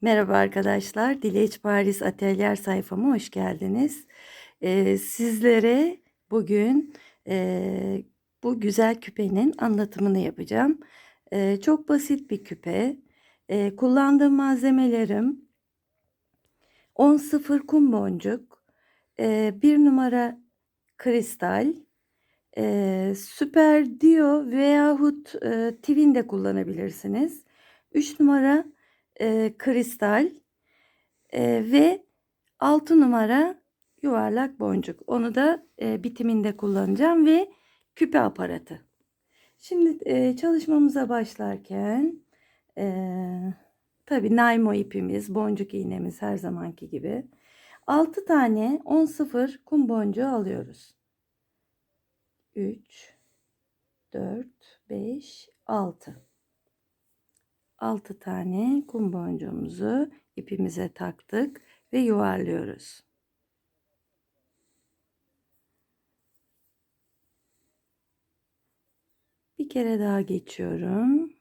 Merhaba arkadaşlar, Dileç Paris Atelier sayfama hoş geldiniz. Ee, sizlere bugün e, bu güzel küpenin anlatımını yapacağım. Ee, çok basit bir küpe. Ee, kullandığım malzemelerim 10-0 kum boncuk, e, 1 numara kristal, e, süper dio veyahut e, twin de kullanabilirsiniz. 3 numara e, kristal e, ve 6 numara yuvarlak boncuk. Onu da e, bitiminde kullanacağım ve küpe aparatı. Şimdi e, çalışmamıza başlarken e, tabi naimo ipimiz, boncuk iğnemiz her zamanki gibi. 6 tane 10-0 kum boncuğu alıyoruz. 3, 4, 5, 6. 6 tane kum boncuğumuzu ipimize taktık ve yuvarlıyoruz. Bir kere daha geçiyorum.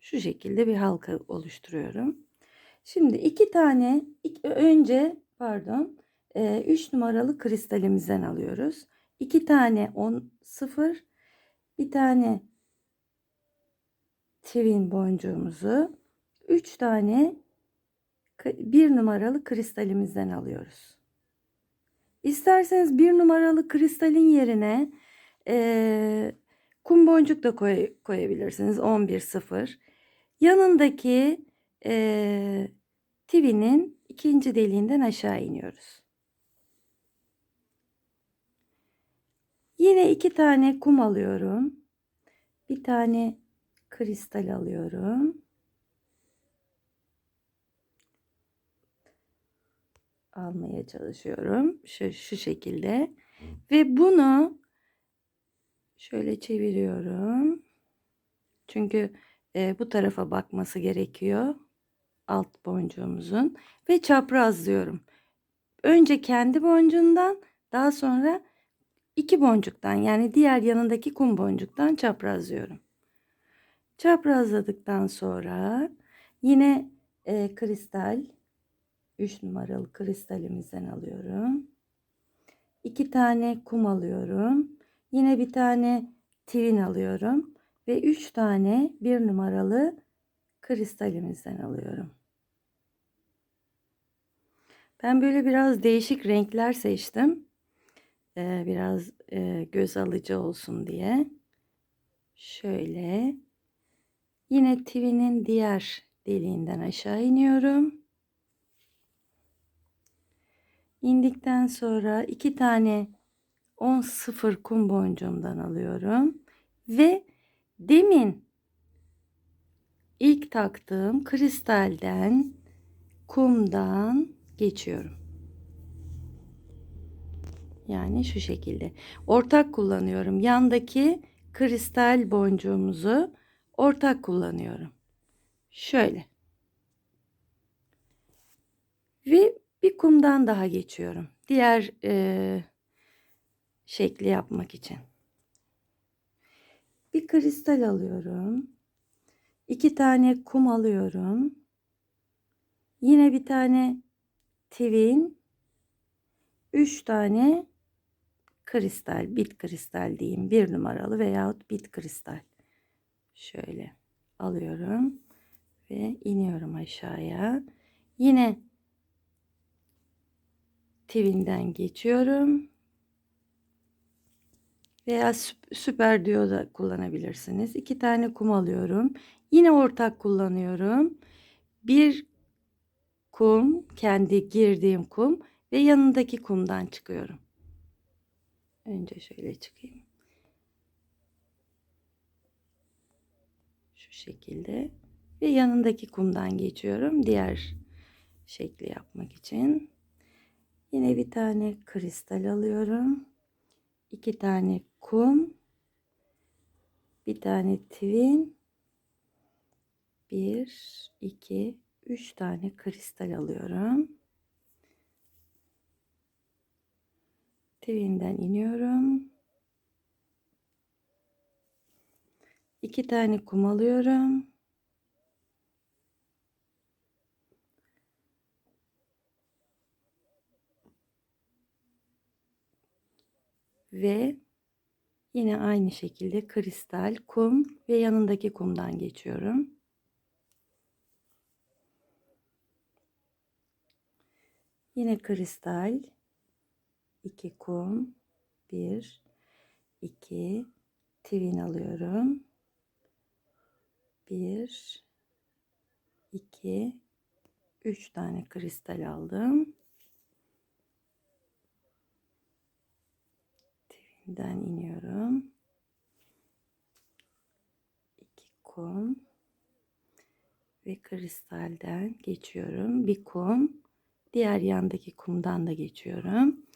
Şu şekilde bir halka oluşturuyorum. Şimdi iki tane önce pardon 3 numaralı kristalimizden alıyoruz. 2 tane 10 0 bir tane twin boncuğumuzu 3 tane bir numaralı kristalimizden alıyoruz. İsterseniz bir numaralı kristalin yerine e, kum boncuk da koy, koyabilirsiniz. 11 0. Yanındaki e, twinin ikinci deliğinden aşağı iniyoruz. Yine iki tane kum alıyorum. Bir tane kristal alıyorum. Almaya çalışıyorum. Şu, şu şekilde. Ve bunu şöyle çeviriyorum. Çünkü e, bu tarafa bakması gerekiyor. Alt boncuğumuzun. Ve çaprazlıyorum. Önce kendi boncuğundan daha sonra iki boncuktan yani diğer yanındaki kum boncuktan çaprazlıyorum. Çaprazladıktan sonra yine e, kristal 3 numaralı kristalimizden alıyorum. 2 tane kum alıyorum. Yine bir tane twin alıyorum ve 3 tane 1 numaralı kristalimizden alıyorum. Ben böyle biraz değişik renkler seçtim. Ee, biraz e, göz alıcı olsun diye. Şöyle Yine tvinin diğer deliğinden aşağı iniyorum. İndikten sonra iki tane 10 sıfır kum boncuğumdan alıyorum. Ve demin ilk taktığım kristalden kumdan geçiyorum. Yani şu şekilde. Ortak kullanıyorum. Yandaki kristal boncuğumuzu ortak kullanıyorum. Şöyle. Ve bir kumdan daha geçiyorum. Diğer e, şekli yapmak için. Bir kristal alıyorum. İki tane kum alıyorum. Yine bir tane twin. Üç tane kristal, bit kristal diyeyim. Bir numaralı veyahut bit kristal. Şöyle alıyorum ve iniyorum aşağıya. Yine tvinden geçiyorum. Veya süper diyor da kullanabilirsiniz. İki tane kum alıyorum. Yine ortak kullanıyorum. Bir kum, kendi girdiğim kum ve yanındaki kumdan çıkıyorum. Önce şöyle çıkayım. Şekilde ve yanındaki kumdan geçiyorum diğer şekli yapmak için. Yine bir tane kristal alıyorum. iki tane kum. Bir tane twin. Bir, iki, üç tane kristal alıyorum. Twinden iniyorum. 2 tane kum alıyorum. Ve yine aynı şekilde kristal, kum ve yanındaki kumdan geçiyorum. Yine kristal, 2 kum, 1, 2, twin alıyorum. 1, 2, 3 tane kristal aldım. Twinden iniyorum. 2 kum ve kristalden geçiyorum. Bir kum, diğer yandaki kumdan da geçiyorum.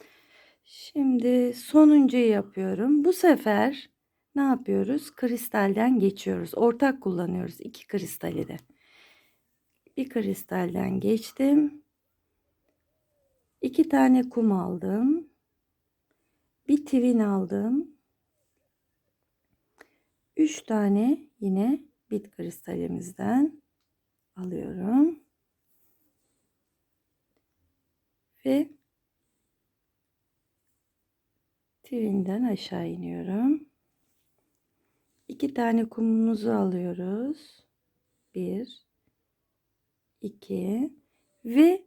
Şimdi sonuncuyu yapıyorum. Bu sefer ne yapıyoruz? Kristalden geçiyoruz. Ortak kullanıyoruz iki kristali de. Bir kristalden geçtim. İki tane kum aldım. Bir twin aldım. Üç tane yine bit kristalimizden alıyorum. Ve Twinden aşağı iniyorum. İki tane kumumuzu alıyoruz. Bir, iki ve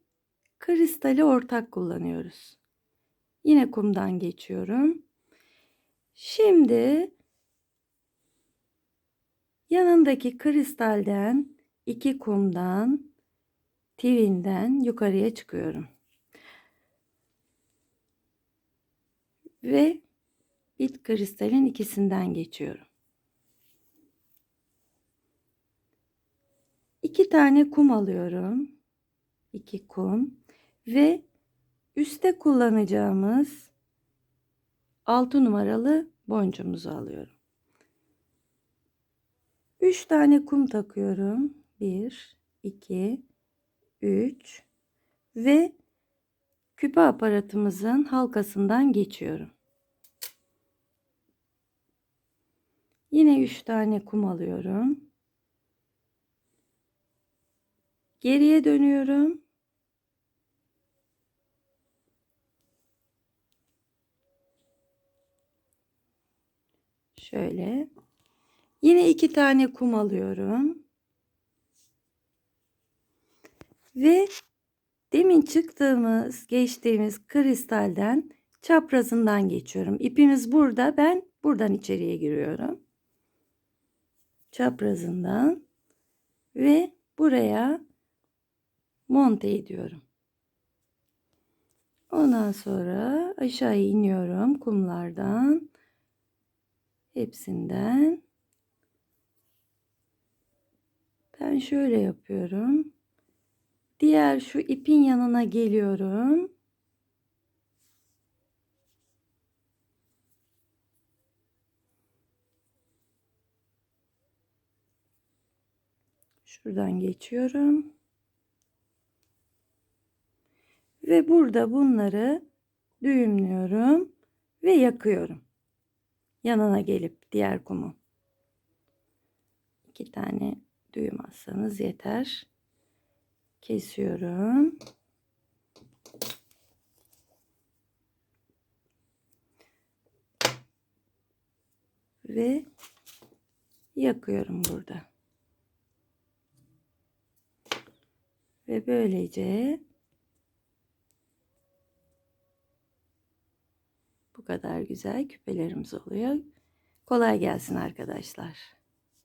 kristali ortak kullanıyoruz. Yine kumdan geçiyorum. Şimdi yanındaki kristalden iki kumdan twinden yukarıya çıkıyorum. ve bit kristalin ikisinden geçiyorum. İki tane kum alıyorum. İki kum ve üste kullanacağımız 6 numaralı boncuğumuzu alıyorum. 3 tane kum takıyorum. 1 2 3 ve küpe aparatımızın halkasından geçiyorum. Yine 3 tane kum alıyorum. Geriye dönüyorum. Şöyle. Yine iki tane kum alıyorum. Ve Demin çıktığımız, geçtiğimiz kristalden çaprazından geçiyorum. İpimiz burada. Ben buradan içeriye giriyorum. Çaprazından ve buraya monte ediyorum. Ondan sonra aşağı iniyorum kumlardan. Hepsinden. Ben şöyle yapıyorum. Diğer şu ipin yanına geliyorum. Şuradan geçiyorum. Ve burada bunları düğümlüyorum ve yakıyorum. Yanına gelip diğer kumu. iki tane düğüm atsanız yeter kesiyorum. Ve yakıyorum burada. Ve böylece bu kadar güzel küpelerimiz oluyor. Kolay gelsin arkadaşlar.